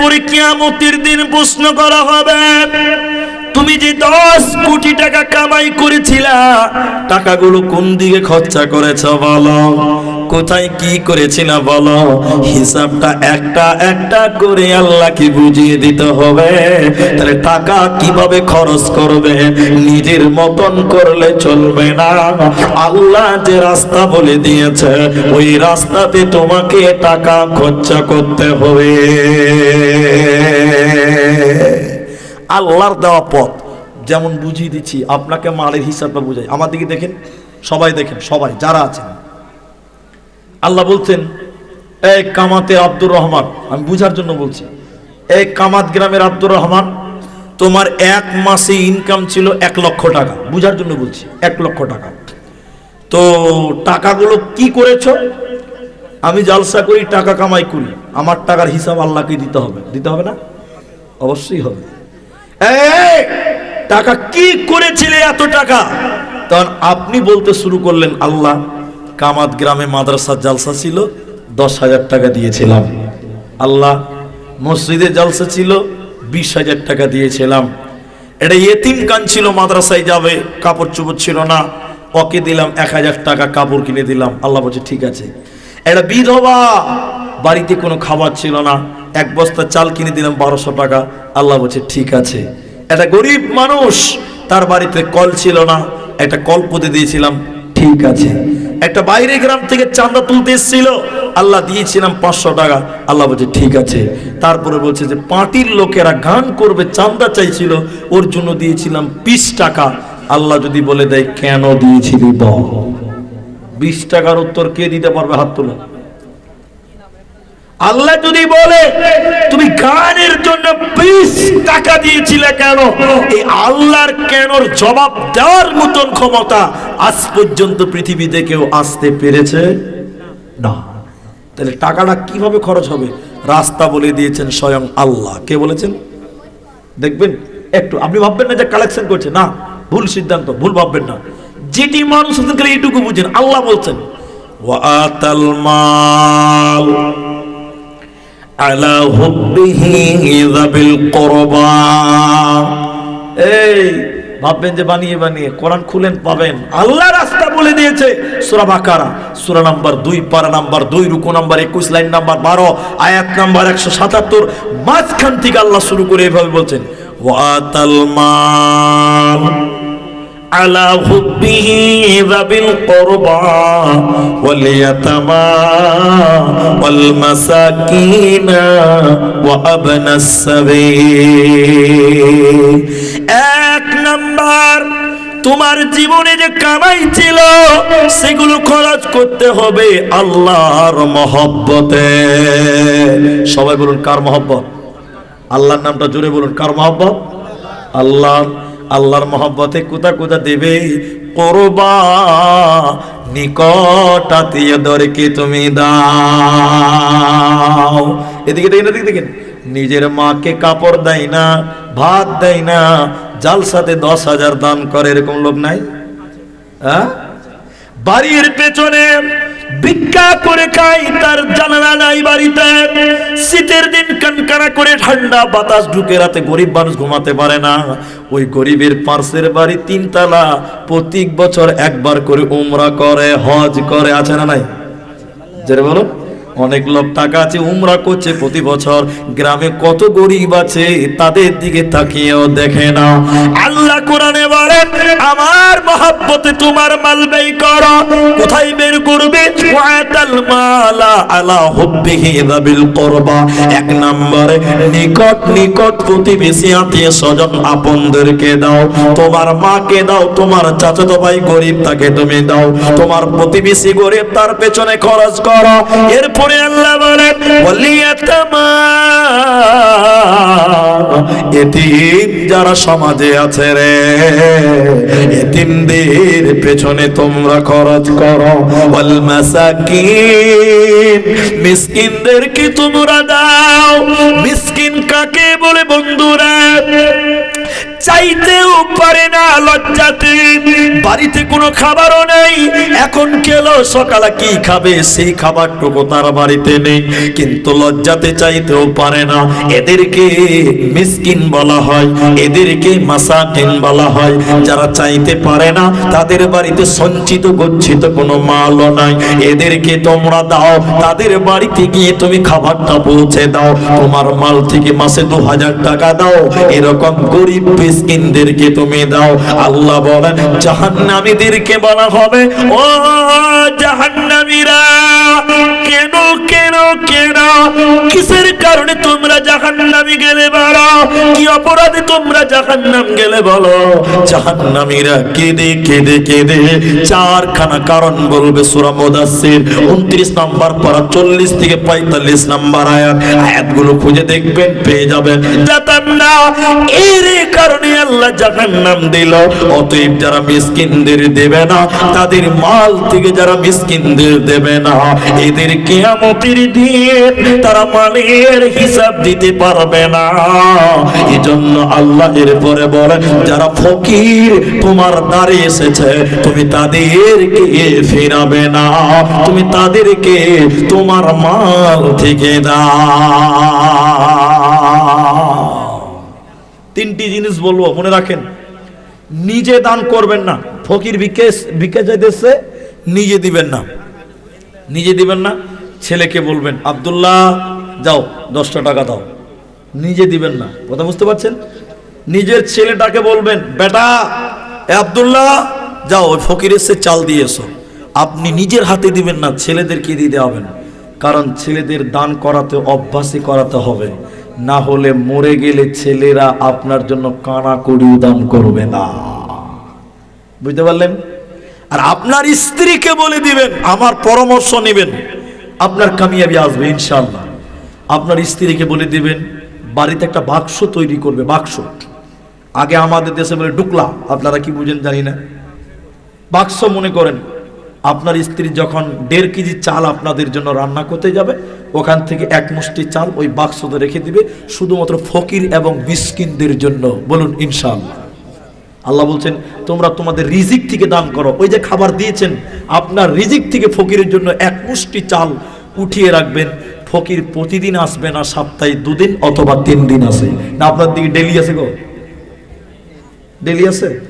এরপরে কিয়ামতির দিন প্রশ্ন করা হবে, তুমি যে দশ কোটি টাকা কামাই করেছিলা, টাকাগুলো কোন দিকে খরচা করেছ বলো? কোথায় কি করেছি না বলো? হিসাবটা একটা একটা করে আল্লাহকে বুঝিয়ে দিতে হবে। তাহলে টাকা কীভাবে খরচ করবে? নিজের মতন করলে চলবে না। আল্লাহ যে রাস্তা বলে দিয়েছে, ওই রাস্তাতে তোমাকে টাকা খরচা করতে হবে। আল্লাহর দেওয়া পথ। যেমন বুঝিয়ে দিচ্ছি, আপনাকে মালের হিসাবটা বুঝাই। আমার দিকে দেখেন, সবাই দেখেন, সবাই, যারা আছেন। আল্লাহ বলছেন এই কামাতে আব্দুর রহমান। আমি বুঝার জন্য বলছি এই কামাত গ্রামের আব্দুর রহমান, তোমার এক মাসে ইনকাম ছিল এক লক্ষ টাকা। বুঝার জন্য বলছি, এক লক্ষ টাকা। তো টাকাগুলো কি করেছ? আমি জালসা করি, টাকা কামাই করি। আমার টাকার হিসাব আল্লাহকে দিতে হবে। দিতে হবে না? অবশ্যই হবে। টাকা কি করেছিলে এত টাকা? তখন আপনি বলতে শুরু করলেন, আল্লাহ কামাত গ্রামে মাদ্রাসার জালসা ছিল, দশ হাজার টাকা দিয়েছিলাম। আল্লাহ মসজিদে জালসা ছিল, বিশ হাজার টাকা দিয়েছিলাম। এটা এতিম কান ছিল, মাদ্রাসায় যাবে, কাপড় চোপড় ছিল না। ওকে দিলাম এক হাজার টাকা, কাপড় কিনে দিলাম। আল্লাহ বলছে, ঠিক আছে। এটা বিধবা, বাড়িতে কোনো খাবার ছিল না। এক বস্তা চাল কিনে দিলাম, বারোশো টাকা। আল্লাহ বলছে, ঠিক আছে। একটা গরিব মানুষ, তার বাড়িতে কল ছিল না। একটা কল পুঁতে দিয়েছিলাম, ঠিক আছে। একটা বাইরে গ্রাম থেকে চাঁদা তুলতে এসেছিল। আল্লাহ দিয়েছিলাম পাঁচশো টাকা। আল্লাহ বলছে, ঠিক আছে। তারপরে বলছে যে, পার্টির লোকেরা গান করবে, চাঁদা চাইছিল। ওর জন্য দিয়েছিলাম বিশ টাকা। আল্লাহ যদি বলে দেয়, কেন দিয়েছিলি বল? বিশ টাকার উত্তর কে দিতে পারবে হাত তুলে? আল্লাহ যদি বলে, তুমি গানের জন্য বিশ টাকা দিয়েছিলে কেন? এই আল্লাহর কেনর জবাব দেওয়ার মতন ক্ষমতা আজ পর্যন্ত পৃথিবীতে কেউ আসতে পেরেছে না। তাহলে টাকাটা কীভাবে খরচ হবে? রাস্তা বলে দিয়েছেন স্বয়ং আল্লাহ। কে বলেছেন? দেখবেন, একটু আপনি ভাববেন না যে কালেকশন করছে। না, ভুল সিদ্ধান্ত, ভুল ভাববেন না। যেটি মানুষ এইটুকু বুঝেন। আল্লাহ বলছেন ওয়াতাল মাল আলা হুব্বিহি যাবিল কুরবা। এই, ভাববেন যে বানিয়ে বানিয়ে, কোরআন খুলেন পাবেন। আল্লাহ রাস্তা বলে দিয়েছে, সূরা বাকারা, সূরা নাম্বার 2 পারা নাম্বার 2 রুকু নাম্বার 21 লাইন নাম্বার 12 আয়াত নাম্বার 177 মাঝখান থেকে আল্লাহ শুরু করে এভাবে বলছেন ওয়াতাল মাল। على حبه ذوي القربى واليتامى والمساكين وابن السبيل এক নাম্বার তোমার জীবনে যে কামাই ছিল সেগুলো খরচ করতে হবে আল্লাহর মহব্বতে সবাই বলুন কার মহব্বত আল্লাহর নামটা জোরে বলুন কার মহব্বত আল্লাহর আল্লাহর মহব্বতে কোথা কোথা দেবে। করবা নিকট আত্মীয় দরকে তুমি দাও? এদিকে দেখেন এদিকে দেখেন। নিজের মাকে কাপড় দেয় না, ভাত দেয় না জাল সাথে দশ হাজার দান করে, এরকম লোক নাই? হ্যাঁ বাড়ির পেছনে ভিক্ষা করে খাই তার জানালা নাই বাড়িতে। শীতের দিন কানকানা করে ঠান্ডা বাতাস ঢুকে রাতে গরিব মানুষ ঘুমাতে পারে না। ওই গরিবের পার্সের বাড়ি তিনতলা, প্রত্যেক বছর একবার করে উমরা করে, হজ করে, আছে না নাই? যেটা বলো অনেক লোক টাকা আছে, উমরা করছে প্রতি বছর। গ্রামে কত গরিব আছে, তাদের দিকে তাকিয়েও দেখে না আল্লাহ কোরআনে বলেন আমার মহাব্বতে তোমার মাল ব্যয় করো। কোথায় বের করবে? ওয়াতাল মালা আলা হুব্বিহি যাবিল কুরবা। এক নম্বরে, নিকট নিকট প্রতিবেশী আত্মীয় স্বজন আপনদেরকে দাও। তোমার মাকে দাও, তোমার চাচাতো ভাই গরিব তাকে তুমি দাও। তোমার প্রতিবেশী গরিব তার পেছনে খরচ করো। এরপরে আল্লাহ বলেন এতিম যারা সমাজে আছে রে, এতিমদের পেছনে তোমরা খরচ করো। মিসকিনদেরকে তোমরা দাও। মিসকিন কাকে বলে বন্ধুরা? চাইতেও পারে না লজ্জাতে। বাড়িতে কোনো খাবারও নেই। এখন কেলো সকালে, কি খাবে? সেই খাবারটুকু তার বাড়িতে নেই। কিন্তু লজ্জাতে চাইতেও পারে না। এদেরকে মিসকিন বলা হয়, এদেরকে মাসাকিন বলা হয়। যারা চাইতে পারে না, তাদের বাড়িতে সঞ্চিত গচ্ছিত কোনো মালও নাই। এদেরকে তোমরা দাও, তাদের বাড়িতে গিয়ে তুমি খাবারটা পৌঁছে দাও। তোমার মাল থেকে মাসে দু হাজার টাকা দাও। এরকম গরিব মিসকিনদেরকে তুমি দাও আল্লাহ বলেন, জাহান্নামীদেরকে বলা হবে, ও জাহান্নামীরা, কেন কেন কেন, কিসের কারণে তোমরা জাহান্নামী গেলে বলো কি অপরাধে তোমরা জাহান্নাম গেলে বলো? জাহান্নামীরা কেঁদে কেঁদে কেঁদে চারখানা কারণ বলবে সূরা মুদাসসির 29 নাম্বার পারা 40 থেকে 45 নাম্বার আয়াত। আয়াতগুলো খুঁজে দেখবেন, পেয়ে যাবেন। জাতাম এর কারণে আল্লাহ জাহান্নাম দিল। অতএব যারা মিসকিনদের দেবে না, তাদের মাল থেকে যারা মিসকিনদের দেবে না, এদের কিয়ামতের দিন তারা মালের হিসাব দিতে পারবে না। এজন্য আল্লাহ এর পরে বলে যারা ফকির, তোমার দ্বারে এসেছে, তুমি তাদেরকে ফেরাবে না, তুমি তাদেরকে তোমার মাল থেকে দাও। তিনটি জিনিস বলব, মনে রাখেন। নিজে দান করবেন না। ফকির ভিক্ষে ভিক্ষা চাইতেছে, নিজে দিবেন না। নিজে দিবেন না, ছেলেকে বলবেন, আবদুল্লাহ, যাও, দশটা টাকা দাও। নিজে দিবেন না। কথা বুঝতে পারছেন? নিজের ছেলেটাকে বলবেন, বেটা, এ আব্দুল্লাহ, যাও, ওই ফকির এসে চাল দিয়ে এসো। আপনি নিজের হাতে দিবেন না, ছেলেদেরকে দিয়ে দেওয়াবেন কারণ ছেলেদের দান করাতে অভ্যাসই করাতে হবে। না হলে মরে গেলে ছেলেরা আপনার জন্য কানা করিও দান করবে না। বুঝতে পারলেন? আর আপনার স্ত্রীকে বলে দিবেন, আমার পরামর্শ নেবেন, আপনার কামিয়াবি আসবে ইনশাল্লাহ আপনার স্ত্রীকে বলে দিবেন, বাড়িতে একটা বাক্স তৈরি করবে, বাক্স। আগে আমাদের দেশে বলে ডুকলা আপনারা কি বুঝেন জানি না। বাক্স মনে করেন, আপনার স্ত্রী যখন দেড় কেজি চাল আপনাদের জন্য রান্না করতে যাবে ওখান থেকে এক মুষ্টি চাল ওই বাক্সতে রেখে দিবে, শুধুমাত্র ফকির এবং মিসকিনদের জন্য। বলুন, ইনশাআল্লাহ। আল্লাহ বলছেন, তোমরা তোমাদের রিজিক থেকে দান করো। ওই যে খাবার দিয়েছেন, আপনার রিজিক থেকে ফকিরের জন্য এক মুষ্টি চাল উঠিয়ে রাখবেন। ফকির প্রতিদিন আসবে না, সপ্তাহে দুদিন অথবা তিন দিন আসে। না, আপনার দিকে ডেলি আছে গো? ডেলি আছে?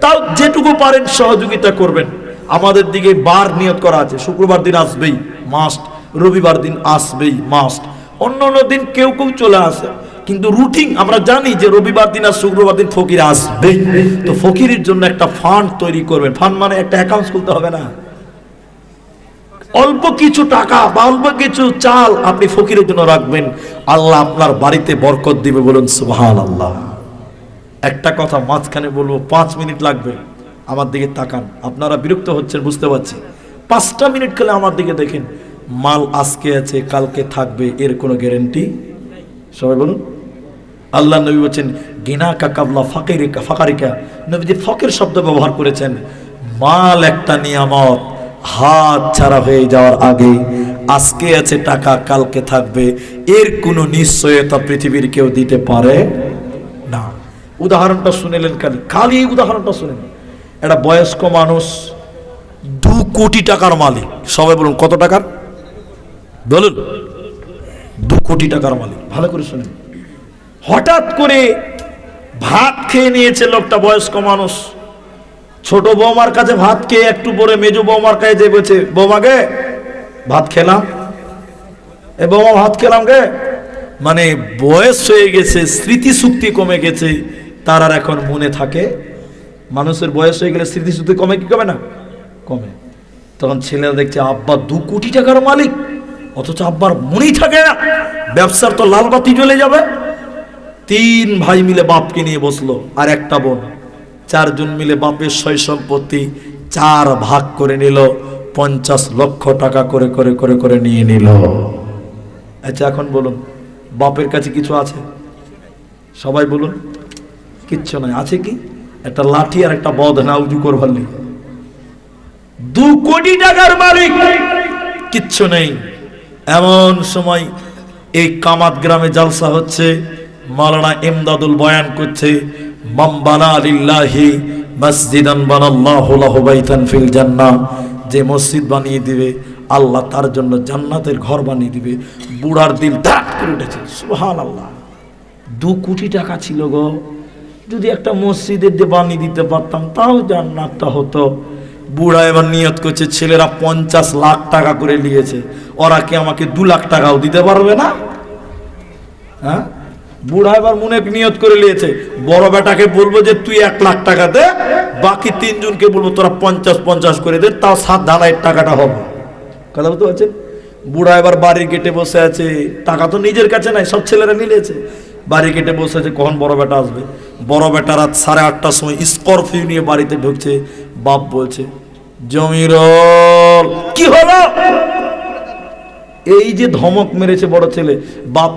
তাও যেটুকু পারেন, সহযোগিতা করবেন। আমাদের দিকে বার নিয়ত করা আছে। শুক্রবার দিন আসবেই, মাস্ট। রবিবার দিন আসবেই মাস্ট অন্য অন্য দিন কেউ কেউ চলে আসে। কিন্তু রুটিন আমরা জানি যে রবিবার দিন আর শুক্রবার দিন ফকির আসবেই। তো ফকিরের জন্য একটা ফান্ড তৈরি করবেন। ফান্ড মানে একটা অ্যাকাউন্ট খুলতে হবে না। অল্প কিছু টাকা বা অল্প কিছু চাল আপনি ফকিরের জন্য রাখবেন। আল্লাহ আপনার বাড়িতে বরকত দিবে বলুন সুবহান আল্লাহ একটা কথা মাঝখানে বলব, পাঁচ মিনিট লাগবে। আমার দিকে তাকান। আপনারা বিরক্ত হচ্ছেন, বুঝতে পারছি। পাঁচটা মিনিট খেলে আমার দিকে দেখেন। মাল আজকে আছে, কালকে থাকবে, এর কোনো গ্যারেন্টি? সবাই বলুন। আল্লাহ নবী বলছেন গিনা কাকাবলা ফাঁকিরিকা, ফাঁকারিকা। নবীজি ফকের শব্দ ব্যবহার করেছেন, মাল একটা নিয়ামত, হাত ছাড়া হয়ে যাওয়ার আগে, আজকে আছে টাকা, কালকে থাকবে, এর কোনো নিশ্চয়তা পৃথিবীর কেউ দিতে পারে না। উদাহরণটা শুনেলেন খালি খালি এই উদাহরণটা শুনেন। একটা বয়স্ক মানুষ দু কোটি টাকার মালিক। সবাই বলুন, কত টাকার? বলুন। দু কোটি টাকার মালিক। ভালো করে শুনেন। হঠাৎ করে ভাত খেয়ে নিয়েছে লোকটা, বয়স্ক মানুষ। ছোট বৌমার কাছে ভাত খেয়ে একটু পরে মেজো বৌমার কাছে যে বলছে বৌমাকে ভাত খেলাম। এ বৌমা, ভাত খেলাম গে? মানে বয়স হয়ে গেছে, স্মৃতিশক্তি কমে গেছে, তার আর এখন মনে থাকে। মানুষের বয়স হয়ে গেলে স্মৃতিশক্তি কমে কি কমে না? কমে। তখন ছেলেরা দেখছে, আব্বা, দু কোটি টাকার মালিক। অথচ আব্বার মনেই থাকে না। ব্যবসার তো লাল বাতি জ্বলে যাবে। তিন ভাই মিলে বাপকে নিয়ে বসল আর একটা বোন। চারজন মিলে বাপের সয় সম্পত্তি চার ভাগ করে নিল, পঞ্চাশ লক্ষ টাকা করে করে করে করে নিয়ে নিল। আচ্ছা এখন বলুন, বাপের কাছে কিছু আছে? সবাই বলুন, কিচ্ছু নাই। আছে কি? একটা লাঠি আর একটা বধ না উজু করবার নেই দু কোটি টাকার মালিক, কিচ্ছু নেই। এমন সময় এই কামাত গ্রামে জালসা হচ্ছে। মালানা এমদাদুল বয়ান করছে, মাম্বানা লিল্লাহি মসজিদান বানাল্লাহু লাহু বাইতান ফিল জান্নাহ। যে মসজিদ বানিয়ে দিবে, আল্লাহ তার জন্য জান্নাতের ঘর বানিয়ে দিবে। বুড়ার দিল করে উঠেছে, সুবহানাল্লাহ, দু কোটি টাকা ছিল গো। যদি একটা মসজিদের দিয়ে বানিয়ে দিতে পারতাম, তাও জান্নাতটা হতো। বুড়া এবার নিয়ত করছে, ছেলেরা পঞ্চাশ লাখ টাকা করে নিয়েছে। ওরা কি আমাকে দু লাখ টাকাও দিতে পারবে না? হ্যাঁ? বুড়া এবার মনে নিয়ত করে নিয়েছে। বড় বেটাকে বলব যে, তুই এক লাখ টাকা দে, বাকি তিনজনকে বলব তোরা পঞ্চাশ পঞ্চাশ করে দে, তাও সাত ঢালাইয়ের টাকাটা হবে। কথা বলতে পারছেন? বুড়া এবার বাড়ির গেটে বসে আছে। টাকা তো নিজের কাছে নাই, সব ছেলেরা নিলেছে। বাড়ি কেটে বসে আছে কখন বড় বেটা আসবে? বড় বেটা রাত সাড়ে আটটার সময় স্করপিও নিয়ে বাড়িতে ঢুকছে। বাপ বলছে, জমির কি হলো? এই যে ধমক মেরেছে বড় ছেলে, বাপ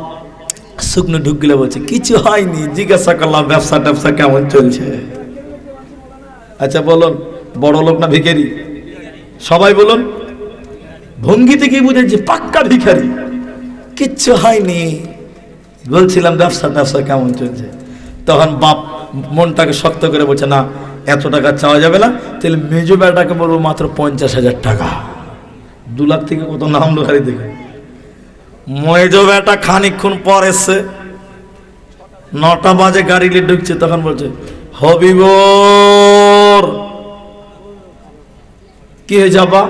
শুকনো ঢুক গেলে বলছে, কিছু হয়নি। জিজ্ঞাসা করলাম, ব্যবসা ট্যাবসা কেমন চলছে? আচ্ছা বলুন, বড় লোক না ভিখারি? সবাই বলুন। ভঙ্গিতে কি বুঝেছে? পাক্কা ভিখারি। কিচ্ছু হয়নি। বলছিলাম, ব্যবসা ব্যবসা কেমন চলছে? তখন বাপ মনটাকে শক্ত করে বলছে, না, এত টাকা চাওয়া যাবে না। তাহলে মেজো বেটাকে বলব মাত্র পঞ্চাশ হাজার টাকা। দু লাখ থেকে কত নাম লোকারি থেকে মেজো বেটা খানিকক্ষণ পর এসছে। নটা বাজে গাড়ি নিয়ে ঢুকছে, তখন বলছে, হবিবর, কি হয়ে যাবা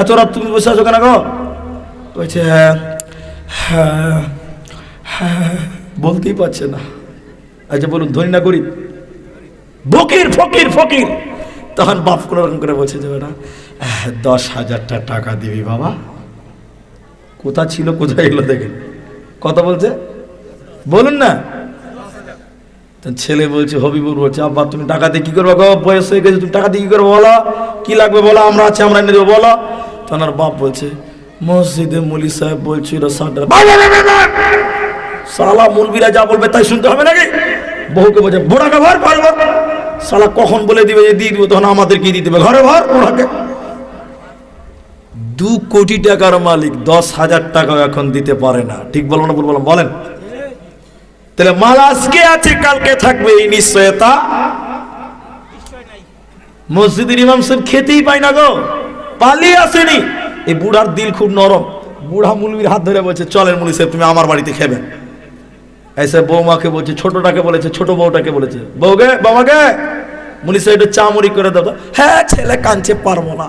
এত রাত তুমি বসে আছো কেন গো? বলছে হ্যাঁ হ্যাঁ হ্যাঁ বলতেই পারছে না। আচ্ছা বলুন ধনী না করি ফকির ফকির ফকির। তখন বাপ কোনো রকম করে বলছে যে আহ, দশ হাজারটা টাকা দিবি বাবা। কোথা ছিল কোথায় এলো দেখেন। কথা বলছে? বলুন না। ছেলে বলছে হবিবুর বলছে আব্বা তুমি টাকা দিয়ে কি করবে গো? বয়স হয়ে গেছে তুমি টাকা দিয়ে কি করবে বলো? কি লাগবে বলো? আমরা আছি আমরা এনে দেবো বলো? তখন আর বাপ বলছে মসজিদে মুলি সাহেব বলছিল ষাট সালা মুলবিরা যা বলবে তাই শুনতে হবে নাকি? বহুকে বলছে বুড়াকে ভর ভর ভর সালা কখন বলে দিবে যে দিয়ে দিব, তখন আমাদের কি দিয়ে দিবে? ঘরে ভর বুড়াকে দু কোটি টাকার মালিক, দশ হাজার টাকা এখন দিতে পারে না। ঠিক বলব না বললাম বলেন। তাহলে মাল আজকে আছে, কালকে থাকবে, এই নিশ্চয়তা মসজিদের ইমাম সাহেব খেতেই পায় না গো। পালিয়ে আসেনি। এই বুড়ার দিল খুব নরম। বুড়া মুলবির হাত ধরে বলছে, চলেন মুলি সাহেব, তুমি আমার বাড়িতে খেবে। এসে বৌমাকে বলছে ছোটটাকে বলেছে ছোট বউটাকে বলেছে বউকে বাবাকে মুলি সাহেব একটু চা মুড়ি করে তো। হ্যাঁ ছেলে, কাঁদছে, পারব না।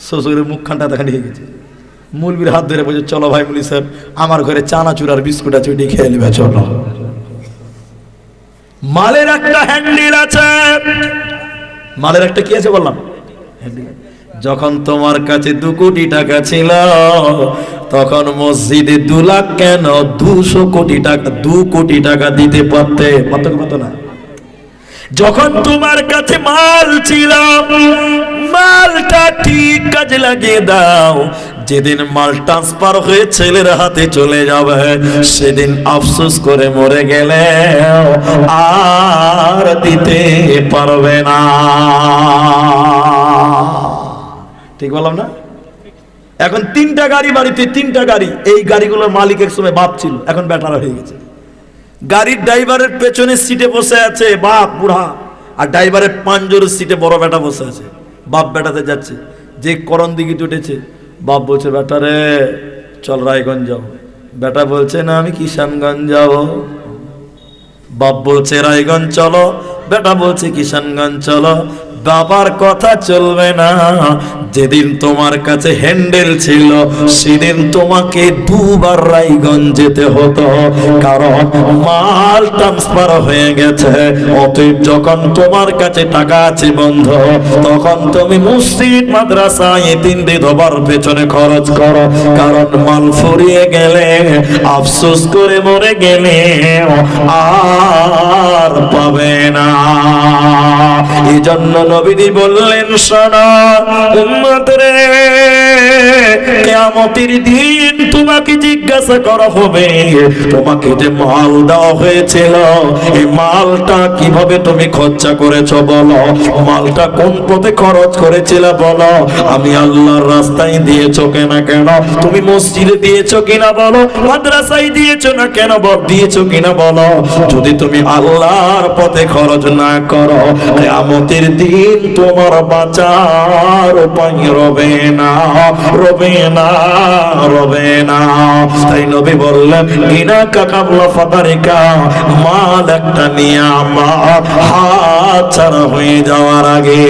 শ্বশুরের মুখখানটা দেখা নিয়ে গেছে। মুলবির হাত ধরে বলছে, চলো ভাই মুলি সাহেব, আমার ঘরে চানাচুর আর বিস্কুট আছে ওইটাই খেয়ে নেবে, চলো। মালের একটা হ্যান্ডেল আছে। মালের একটা কি আছে বললাম? হ্যান্ডেল যখন তোমার কাছে দু কোটি টাকা ছিল, তখন মসজিদে দু লাখ কেন দুশো কোটি টাকা, দু কোটি টাকা দিতে পারতে? পারতো না। যখন তোমার কাছে মাল ছিল, মালটা ঠিক কাজে লাগিয়ে দাও। যেদিন মাল ট্রান্সফার হয়ে ছেলের হাতে চলে যাবে, সেদিন আফসোস করে মরে গেলে আর দিতে পারবে না। ঠিক বললাম না? এখন তিনটা গাড়ি বাড়িতে তিনটা গাড়ি, এই গাড়িগুলোর মালিক এক সময় বাপ ছিল, এখন বেটারা হয়ে গেছে। গাড়ির ড্রাইভারের পেছনের সিটে বসে আছে বাপ, বুড়া, আর ড্রাইভারের পাঞ্জরের সিটে বড় বেটা বসে আছে। বাপ বেটাতে যাচ্ছে, যে করণ দিকে উঠেছে বাপ বলছে, বেটা রে, চল রায়গঞ্জ যাও। বেটা বলছে, না, আমি কিষানগঞ্জ যাব। বাপ বলছে, রায়গঞ্জ চলো। বেটা বলছে, কিষানগঞ্জ চলো। বাবার কথা চলবে না। যেদিন তোমার কাছে হ্যান্ডেল ছিল, সেদিন তোমাকে দুবার রায়গঞ্জ যেতে হতো। কারণ মাল ট্রান্সফার হয়ে গেছে। অতএব যখন তোমার কাছে টাকা আছে বন্ধ, তখন তুমি মসজিদ, মাদ্রাসা তিন বিধবার পেছনে খরচ করো। কারণ মাল ফুরিয়ে গেলে, আফসোস করে মরে গেলে আর পাবে না। এই জন্য নবীজি বললেন, শোনো উম্মত রে কিয়ামতের দিন তোমাকে জিজ্ঞাসা করা হবে, তোমাকে যে মাল দেওয়া হয়েছিল, এই মালটা কীভাবে তুমি খরচা করেছ বলো? মালটা কোন পথে খরচ করেছিলে বলো? আমি আল্লাহর রাস্তায় দিয়েছ কেনা, কেন? তুমি মসজিদে দিয়েছ কিনা বলো? মাদ্রাসায় দিয়েছ না কেন? বল, দিয়েছ কিনা বলো? যদি তুমি আল্লাহর পথে খরচ না করো, কিয়ামতের দিন তোমার বাঁচার উপায় রবে না রবে না রবে না। তাই নবী বললেন, ইনা কাকাবলা ফাতারিকা মাল একটা নিয়ে আমার হাত ছাড়া হয়ে যাওয়ার আগে